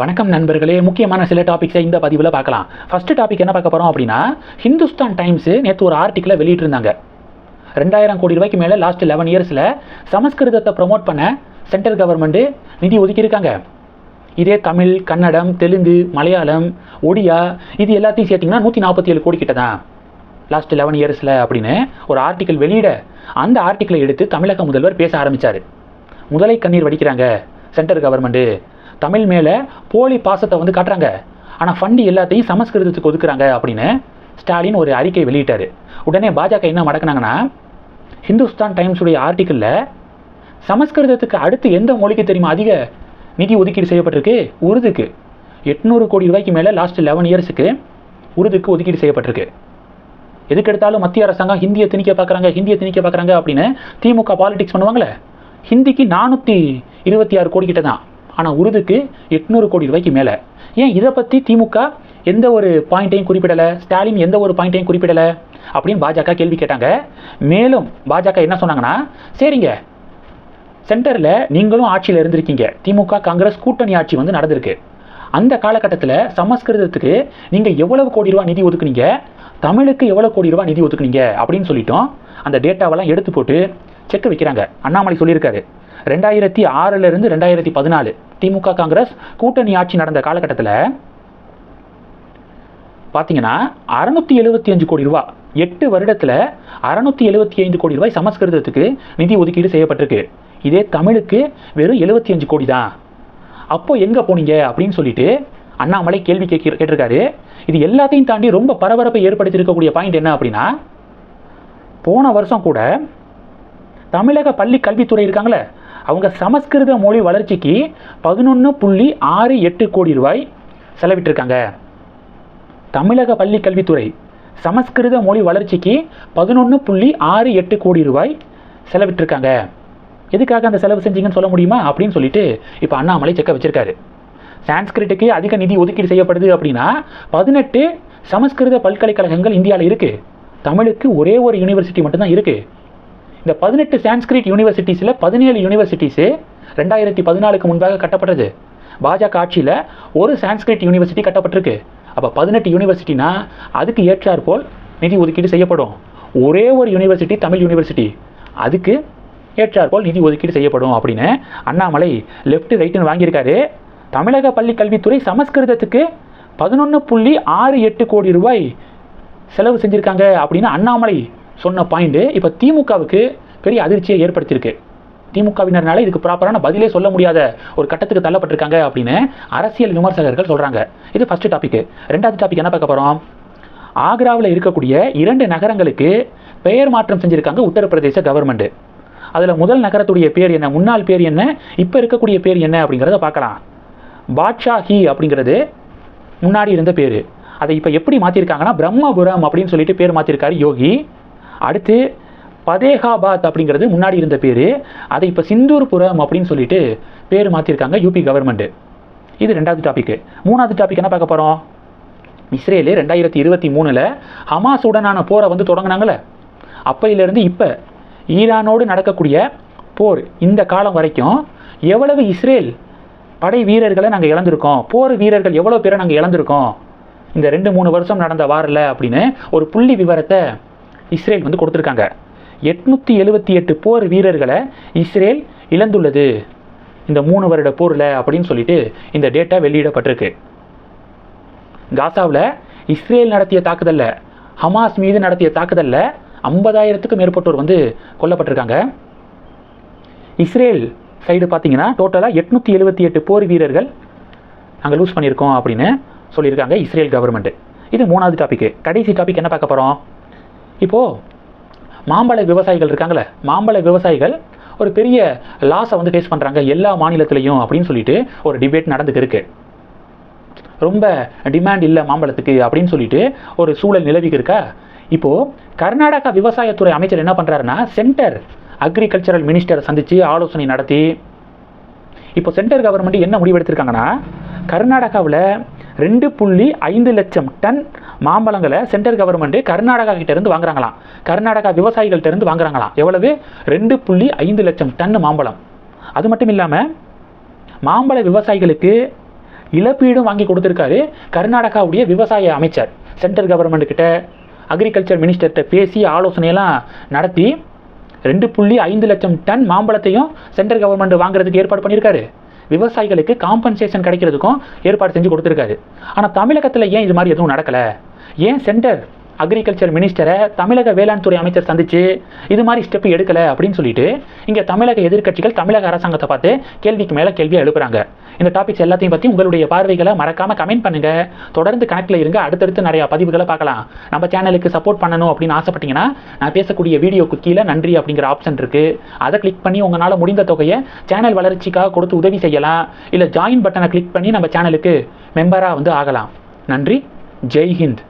வணக்கம் நண்பர்களே முக்கியமான சில டாபிக்ஸை இந்த பதிவில் பார்க்கலாம். ஃபர்ஸ்ட் டாபிக் என்ன பார்க்க போகிறோம் அப்படின்னா ஹிந்துஸ்தான் டைம்ஸு நேற்று ஒரு ஆர்டிக்கிளை வெளியிட்டிருந்தாங்க. ரெண்டாயிரம் கோடி ரூபாய்க்கு மேலே லாஸ்ட் லெவன் இயர்ஸில் சமஸ்கிருதத்தை ப்ரொமோட் பண்ண சென்ட்ரல் கவர்மெண்ட்டு நிதி ஒதுக்கியிருக்காங்க. இதே தமிழ் கன்னடம் தெலுங்கு மலையாளம் ஒடியா இது எல்லாத்தையும் சேர்த்திங்கன்னா நூற்றி நாற்பத்தி ஏழு கோடி கிட்ட தான். லாஸ்ட் லெவன் இயர்ஸில் அப்படின்னு ஒரு ஆர்டிக்கல் வெளியிட அந்த ஆர்டிக்கலை எடுத்து தமிழக முதல்வர் பேச ஆரம்பித்தார் முதலை கண்ணீர் வடிக்கிறாங்க சென்ட்ரல் கவர்மெண்ட்டு தமிழ் மேலே போலி பாசத்தை வந்து காட்டுறாங்க. ஆனால் ஃபண்டு எல்லாத்தையும் சமஸ்கிருதத்துக்கு ஒதுக்குறாங்க அப்படின்னு ஸ்டாலின் ஒரு அறிக்கை வெளியிட்டார். உடனே பாஜக என்ன மடக்குனாங்கன்னா ஹிந்துஸ்தான் டைம்ஸுடைய ஆர்டிக்கிளில் சமஸ்கிருதத்துக்கு அடுத்து எந்த மொழிக்கு தெரியுமா? அதிக நிதி ஒதுக்கீடு செய்யப்பட்டிருக்கு உருதுக்கு. எட்நூறு கோடி ரூபாய்க்கு மேலே லாஸ்ட் லெவன் இயர்ஸுக்கு உருதுக்கு ஒதுக்கீடு செய்யப்பட்டிருக்கு. எதுக்கு எடுத்தாலும் மத்திய அரசாங்கம் ஹிந்தியை திணிக்க பார்க்குறாங்க ஹிந்தியை திணிக்க பார்க்குறாங்க அப்படின்னு திமுக பாலிடிக்ஸ் பண்ணுவாங்களே. ஹிந்திக்கு நானூற்றி இருபத்தி ஆறு கோடி கிட்ட தான் ஆனால் உருதுக்கு எட்நூறு கோடி ரூபாய்க்கு மேலே. ஏன் இதை பற்றி திமுக எந்த ஒரு பாயிண்ட்டையும் குறிப்பிடலை? ஸ்டாலின் எந்த ஒரு பாயிண்ட்டையும் குறிப்பிடலை? அப்படின்னு பாஜக கேள்வி கேட்டாங்க. மேலும் பாஜக என்ன சொன்னாங்கன்னா சரிங்க சென்டரில் நீங்களும் ஆட்சியில் இருந்திருக்கீங்க. திமுக காங்கிரஸ் கூட்டணி ஆட்சி வந்து நடந்திருக்கு. அந்த காலகட்டத்தில் சமஸ்கிருதத்துக்கு நீங்கள் எவ்வளவு கோடி ரூபா நிதி ஒதுக்குனீங்க? தமிழுக்கு எவ்வளோ கோடி ரூபா நிதி ஒதுக்குனீங்க? அப்படின்னு சொல்லிட்டோம். அந்த டேட்டாவெல்லாம் எடுத்து போட்டு செக் வைக்கிறாங்க. அண்ணாமலை சொல்லியிருக்காரு. ரெண்டாயிரத்தி ஆறிலிருந்து ரெண்டாயிரத்தி பதினாலு. திமுக காங்கிரஸ் கூட்டணி ஆட்சி நடந்த காலகட்டத்தில் பார்த்தீங்கன்னா அறநூற்றி எழுபத்தி அஞ்சு கோடி ரூபா எட்டு வருடத்தில் அறநூற்றி எழுபத்தி ஐந்து கோடி ரூபாய் சமஸ்கிருதத்துக்கு நிதி ஒதுக்கீடு செய்யப்பட்டிருக்கு. இதே தமிழுக்கு வெறும் எழுபத்தி அஞ்சு கோடி தான். அப்போ எங்கே போனீங்க அப்படின்னு சொல்லிட்டு அண்ணாமலை கேள்வி கேட்க கேட்டிருக்காரு. இது எல்லாத்தையும் தாண்டி ரொம்ப பரபரப்பை ஏற்படுத்தியிருக்கக்கூடிய பாயிண்ட் என்ன அப்படின்னா போன வருஷம் கூட தமிழக பள்ளி கல்வித்துறை இருக்காங்களே அவங்க சமஸ்கிருத மொழி வளர்ச்சிக்கு பதினொன்று புள்ளி ஆறு எட்டு கோடி ரூபாய் செலவிட்டிருக்காங்க. தமிழக பள்ளி கல்வித்துறை சமஸ்கிருத மொழி வளர்ச்சிக்கு பதினொன்று புள்ளி ஆறு எட்டு கோடி ரூபாய் செலவிட்டிருக்காங்க. எதுக்காக அந்த செலவு செஞ்சீங்கன்னு சொல்ல முடியுமா? அப்படின்னு சொல்லிட்டு இப்போ அண்ணாமலை செக்க வச்சிருக்காரு. சான்ஸ்கிரிட்டுக்கு அதிக நிதி ஒதுக்கீடு செய்யப்படுது அப்படின்னா பதினெட்டு சமஸ்கிருத பல்கலைக்கழகங்கள் இந்தியாவில் இருக்குது தமிழுக்கு ஒரே ஒரு யூனிவர்சிட்டி மட்டும்தான் இருக்குது இந்த பதினெட்டு சான்ஸ்கிரிட் யூனிவர்சிட்டிஸில் பதினேழு யூனிவர்சிட்டிஸு ரெண்டாயிரத்தி பதினாலுக்கு முன்பாக கட்டப்பட்டது. பாஜக ஆட்சியில் ஒரு சான்ஸ்கிரிட் யூனிவர்சிட்டி கட்டப்பட்டிருக்கு. அப்போ பதினெட்டு யூனிவர்சிட்டினா அதுக்கு ஏற்றார் போல் நிதி ஒதுக்கீடு செய்யப்படும். ஒரே ஒரு யூனிவர்சிட்டி தமிழ் யூனிவர்சிட்டி அதுக்கு ஏற்றார் போல் நிதி ஒதுக்கீடு செய்யப்படும் அப்படின்னு அண்ணாமலை லெஃப்ட் ரைட்டுன்னு வாங்கியிருக்காரு. தமிழக பள்ளி கல்வித்துறை சமஸ்கிருதத்துக்கு பதினொன்று புள்ளி ஆறு எட்டு கோடி ரூபாய் செலவு செஞ்சுருக்காங்க அப்படின்னு அண்ணாமலை சொன்ன பாயிண்ட்டு இப்போ திமுகவுக்கு பெரிய அதிர்ச்சியை ஏற்படுத்தியிருக்கு. திமுகவினர்னால இதுக்கு ப்ராப்பரான பதிலே சொல்ல முடியாத ஒரு கட்டத்துக்கு தள்ளப்பட்டிருக்காங்க அப்படின்னு அரசியல் விமர்சகர்கள் சொல்கிறாங்க இது ஃபஸ்ட்டு டாபிக் ரெண்டாவது டாபிக் என்ன பார்க்க போகிறோம் ஆக்ராவில் இருக்கக்கூடிய இரண்டு நகரங்களுக்கு பெயர் மாற்றம் செஞ்சுருக்காங்க உத்தரப்பிரதேச கவர்மெண்ட்டு அதில் முதல் நகரத்துடைய பேர் என்ன? முன்னாள் பேர் என்ன? இப்போ இருக்கக்கூடிய பேர் என்ன அப்படிங்கிறத பார்க்கலாம். பாட்ஷாஹி அப்படிங்கிறது முன்னாடி இருந்த பேர். அதை இப்போ எப்படி மாற்றிருக்காங்கன்னா பிரம்மபுரம் அப்படின்னு சொல்லிட்டு பேர் மாற்றிருக்காரு யோகி. அடுத்து பதேகாபாத் அப்படிங்கிறது முன்னாடி இருந்த பேர். அதை இப்போ சிந்தூர்புரம் அப்படின்னு சொல்லிட்டு பேர் மாற்றிருக்காங்க யூபி கவர்மெண்ட்டு இது ரெண்டாவது டாபிக்கு மூணாவது டாபிக் என்ன பார்க்க போகிறோம் இஸ்ரேலு ரெண்டாயிரத்தி இருபத்தி மூணில் ஹமாஸுடனான போரை வந்து தொடங்கினாங்களே அப்பையிலேருந்து இப்போ ஈரானோடு நடக்கக்கூடிய போர் இந்த காலம் வரைக்கும் எவ்வளவு இஸ்ரேல் படை வீரர்களை நாங்கள் இழந்திருக்கோம்? போர் வீரர்கள் எவ்வளோ பேரை நாங்கள் இழந்திருக்கோம்? இந்த ரெண்டு மூணு வருஷம் நடந்த வாரில் அப்படின்னு ஒரு புள்ளி விவரத்தை இஸ்ரேல் வந்து கொடுத்துருக்காங்க. எட்நூற்றி எழுபத்தி எட்டு போர் வீரர்களை இஸ்ரேல் இழந்துள்ளது. இந்த மூணு வருட போரில் அப்படின்னு சொல்லிட்டு இந்த டேட்டா வெளியிடப்பட்டிருக்கு. காசாவில் இஸ்ரேல் நடத்திய தாக்குதலில் ஹமாஸ் மீது நடத்திய தாக்குதலில் ஐம்பதாயிரத்துக்கும் மேற்பட்டோர் வந்து கொல்லப்பட்டிருக்காங்க. இஸ்ரேல் சைடு பார்த்தீங்கன்னா டோட்டலாக எட்நூற்றி எழுபத்தி எட்டு போர் வீரர்கள் நாங்கள் லூஸ் பண்ணியிருக்கோம் அப்படின்னு சொல்லியிருக்காங்க இஸ்ரேல் கவர்மெண்ட்டு இது மூணாவது டாபிக் கடைசி டாபிக் என்ன பார்க்க போகிறோம் இப்போது மாம்பழ விவசாயிகள் இருக்காங்களே மாம்பழ விவசாயிகள் ஒரு பெரிய லாஸை வந்து ஃபேஸ் பண்ணுறாங்க எல்லா மாநிலத்திலையும் அப்படின்னு சொல்லிட்டு ஒரு டிபேட் நடந்துக்கு இருக்கு. ரொம்ப டிமாண்ட் இல்லை மாம்பழத்துக்கு அப்படின்னு சொல்லிட்டு ஒரு சூழல் நிலவிக்கு இருக்கா? இப்போது கர்நாடகா விவசாயத்துறை அமைச்சர் என்ன பண்ணுறாருன்னா சென்டர் அக்ரிகல்ச்சரல் மினிஸ்டரை சந்தித்து ஆலோசனை நடத்தி இப்போ சென்டர் கவர்மெண்ட் என்ன முடிவெடுத்திருக்காங்கன்னா கர்நாடகாவில் ரெண்டு புள்ளி ஐந்து லட்சம் டன் மாம்பழங்களை சென்ட்ரல் கவர்மெண்ட் கர்நாடகா கிட்ட இருந்து வாங்குறாங்களாம். கர்நாடகா விவசாயிகள்ட்ட இருந்து வாங்குறாங்களாம். எவ்வளவு? ரெண்டு புள்ளி ஐந்து லட்சம் டன் மாம்பழம். அது மட்டும் இல்லாமல் மாம்பழ விவசாயிகளுக்கு இழப்பீடும் வாங்கி கொடுத்துருக்காரு கர்நாடகாவுடைய விவசாய அமைச்சர். சென்ட்ரல் கவர்மெண்ட் கிட்ட அக்ரிகல்ச்சர் மினிஸ்டர்கிட்ட பேசி ஆலோசனையெல்லாம் நடத்தி ரெண்டு புள்ளி ஐந்து லட்சம் டன் மாம்பழத்தையும் சென்ட்ரல் கவர்மெண்ட் வாங்குறதுக்கு ஏற்பாடு பண்ணியிருக்காரு. விவசாயிகளுக்கு காம்பன்சேஷன் கிடைக்கிறதுக்கும் ஏற்பாடு செஞ்சு கொடுத்துருக்காரு. ஆனால் தமிழகத்தில் ஏன் இது மாதிரி எதுவும் நடக்கலை? ஏன் சென்டர் அக்ரிகல்ச்சர் மினிஸ்டரை தமிழக வேளாண் துறை அமைச்சர் சந்திச்சு இது மாதிரி ஸ்டெப் எடுக்கலை அப்படின்னு சொல்லிட்டு இங்கே தமிழக எதிர்க்கட்சிகள் தமிழக அரசாங்கத்தை பார்த்து கேள்விக்கு மேலே கேள்வியை எழுப்புறாங்க. இந்த டாபிக்ஸ் எல்லாத்தையும் பற்றி உங்களுடைய பார்வைகளை மறக்காம கமெண்ட் பண்ணுங்க. தொடர்ந்து கணக்கில் இருங்க. அடுத்தடுத்து நிறைய பதிவுகளை பார்க்கலாம். நம்ம சேனலுக்கு சப்போர்ட் பண்ணணும் அப்படின்னு ஆசைப்பட்டீங்கன்னா நான் பேசக்கூடிய வீடியோக்கு கீழே நன்றி அப்படிங்கிற ஆப்ஷன் இருக்கு. அதை கிளிக் பண்ணி உங்களால் முடிந்த தொகையை சேனல் வளர்ச்சிக்காக கொடுத்து உதவி செய்யலாம். இல்லை ஜாயின் பட்டனை கிளிக் பண்ணி நம்ம சேனலுக்கு மெம்பராக வந்து ஆகலாம். நன்றி. ஜெய் ஹிந்த்.